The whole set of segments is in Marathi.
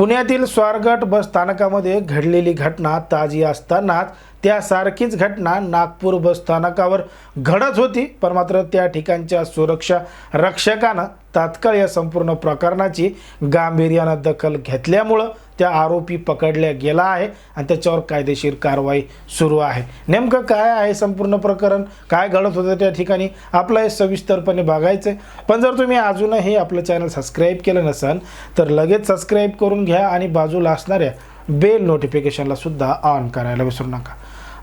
पुण्यातील स्वारगट बस स्थानकामध्ये घडलेली घटना ताजी असतानाच त्यासारखीच घटना नागपूर बस स्थानकावर घडत होती पण मात्र त्या ठिकाणच्या सुरक्षा रक्षकानं तात्काळ या संपूर्ण प्रकरणाची गांभीर्यानं दखल घेतल्यामुळं त्या आरोपी पकडल्या गेला आहे आणि त्याच्यावर कायदेशीर कारवाई सुरू आहे. नेमकं काय आहे संपूर्ण प्रकरण? काय घडत होतं त्या ठिकाणी? आपलं हे सविस्तरपणे बघायचं आहे पण जर तुम्ही अजूनही आपलं चॅनल सबस्क्राईब केलं नसाल तर लगेच सबस्क्राईब करून घ्या आणि बाजूला असणाऱ्या बेल नोटिफिकेशनला सुद्धा ऑन करायला विसरू नका.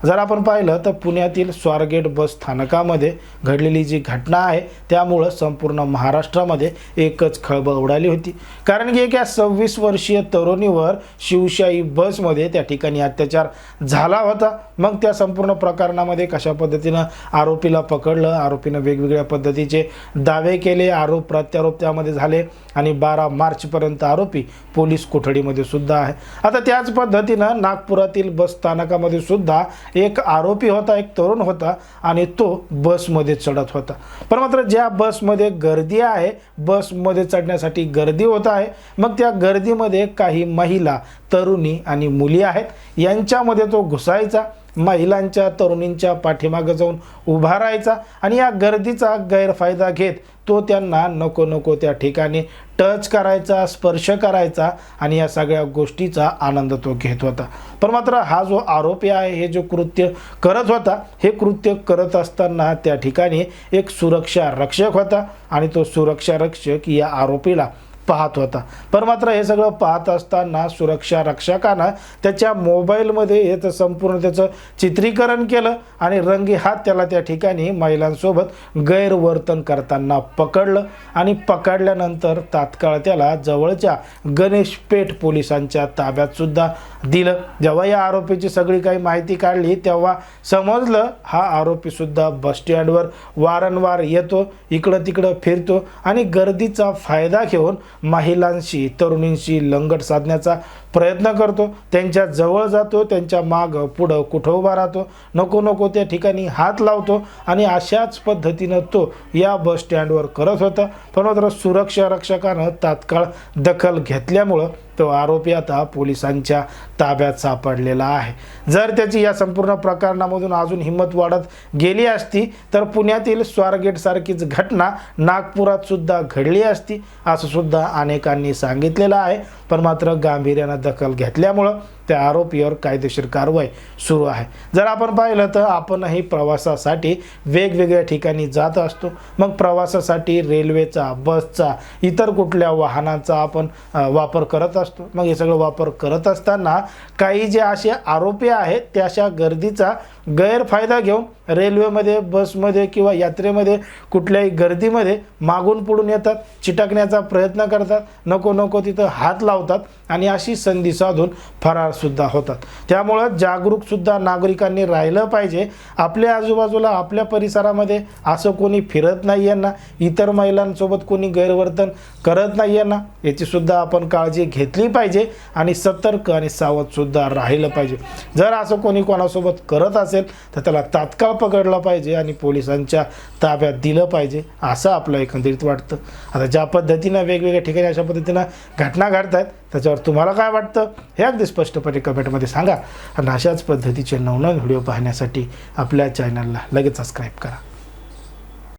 जर आपण पाहिलं तर पुण्यातील स्वारगेट बस स्थानकामध्ये घडलेली जी घटना आहे त्यामुळं संपूर्ण महाराष्ट्रामध्ये एकच खळबळ उडाली होती. कारण की एका सव्वीस वर्षीय तरुणीवर शिवशाही बसमध्ये त्या ठिकाणी अत्याचार झाला होता. मग त्या संपूर्ण प्रकरणामध्ये कशा पद्धतीनं आरोपीला पकडलं आरोपीनं वेगवेगळ्या पद्धतीचे दावे केले आरोप प्रत्यारोप त्यामध्ये झाले आणि बारा मार्चपर्यंत आरोपी पोलीस कोठडीमध्ये सुद्धा आहे. आता त्याच पद्धतीनं नागपुरातील बस स्थानकामध्ये सुद्धा एक आरोपी होता एक तरुण होता आणि तो बसमध्ये चढत होता. पण मात्र ज्या बसमध्ये गर्दी आहे बसमध्ये चढण्यासाठी गर्दी होत आहे मग त्या गर्दीमध्ये काही महिला तरुणी आणि मुली आहेत. यांच्यामध्ये तो घुसायचा महिलांच्या तरुणींच्या पाठीमागं जाऊन उभा राहायचा आणि या गर्दीचा गैरफायदा घेत तो त्यांना नको नको त्या ठिकाणी टच करायचा स्पर्श करायचा आणि या सगळ्या गोष्टीचा आनंद तो घेत होता. पण मात्र हा जो आरोपी आहे हे जो कृत्य करत होता हे कृत्य करत असताना त्या ठिकाणी एक सुरक्षा रक्षक होता आणि तो सुरक्षा रक्षक या आरोपीला पाहत होता पण मात्र हे सगळं पाहत असताना सुरक्षा रक्षकानं त्याच्या मोबाईलमध्ये याचं संपूर्ण त्याचं चित्रीकरण केलं आणि रंगी हात त्याला त्या ठिकाणी महिलांसोबत गैरवर्तन करताना पकडलं आणि पकडल्यानंतर तात्काळ त्याला जवळच्या गणेश पेठ पोलिसांच्या ताब्यातसुद्धा दिलं. जेव्हा या आरोपीची सगळी काही माहिती काढली तेव्हा समजलं हा आरोपीसुद्धा बसस्टँडवर वारंवार येतो इकडं तिकडं फिरतो आणि गर्दीचा फायदा घेऊन महिलांशी तरुणींशी लंगट साधण्याचा प्रयत्न करतो. त्यांच्या जवळ जातो त्यांच्या मागं पुढं कुठं उभा राहतो. नको नको त्या ठिकाणी हात लावतो आणि अशाच पद्धतीनं तो या बस स्टँडवर करत होता. पण मात्र सुरक्षा रक्षकानं तात्काळ दखल घेतल्यामुळं तो आरोपी आता पोलिसांच्या ताब्यात सापडलेला आहे. जर त्याची या संपूर्ण प्रकरणामधून अजून हिंमत वाढत गेली असती तर पुण्यातील स्वारगेटसारखीच घटना नागपुरात सुद्धा घडली असती असं सुद्धा अनेकांनी सांगितलेलं आहे. पण मात्र गांभीर्यानं दखल घेतल्यामुळं त्या आरोपीवर कायदेशीर कारवाई सुरू आहे. जर आपण पाहिलं तर आपणही प्रवासासाठी वेगवेगळ्या ठिकाणी जात असतो. मग प्रवासासाठी रेल्वेचा बसचा इतर कुठल्या वाहनांचा आपण वापर करत असतो. मग हे सगळं वापर करत असताना काही जे असे आरोपी आहेत त्या अशा गर्दीचा गैरफायदा घेऊन रेल्वेमध्ये बसमध्ये किंवा यात्रेमध्ये कुठल्याही गर्दीमध्ये मागून पुढून येतात चिटकण्याचा प्रयत्न करतात नको नको तिथं हात लावतात आणि अशी संधी साधून फरारसुद्धा होतात. त्यामुळं जागरूकसुद्धा नागरिकांनी राहिलं पाहिजे. आपल्या आजूबाजूला आपल्या परिसरामध्ये असं कोणी फिरत नाही यांना इतर महिलांसोबत कोणी गैरवर्तन करत नाही यांना याचीसुद्धा आपण काळजी घेतली पाहिजे आणि सतर्क आणि सावधसुद्धा राहिलं पाहिजे. जर असं कोणी कोणासोबत करत असेल असेल तर त्याला तात्काळ पकडलं पाहिजे आणि पोलिसांच्या ताब्यात दिलं पाहिजे असं आपलं एकंदरीत वाटतं. आता ज्या पद्धतीनं वेगवेगळ्या ठिकाणी अशा पद्धतीनं घटना घडत आहेत त्याच्यावर तुम्हाला काय वाटतं? हे अगदी स्पष्टपणे कमेंटमध्ये सांगा. आणि अशाच पद्धतीचे नवनवीन व्हिडिओ पाहण्यासाठी आपल्या चॅनलला लगेच सबस्क्राईब करा.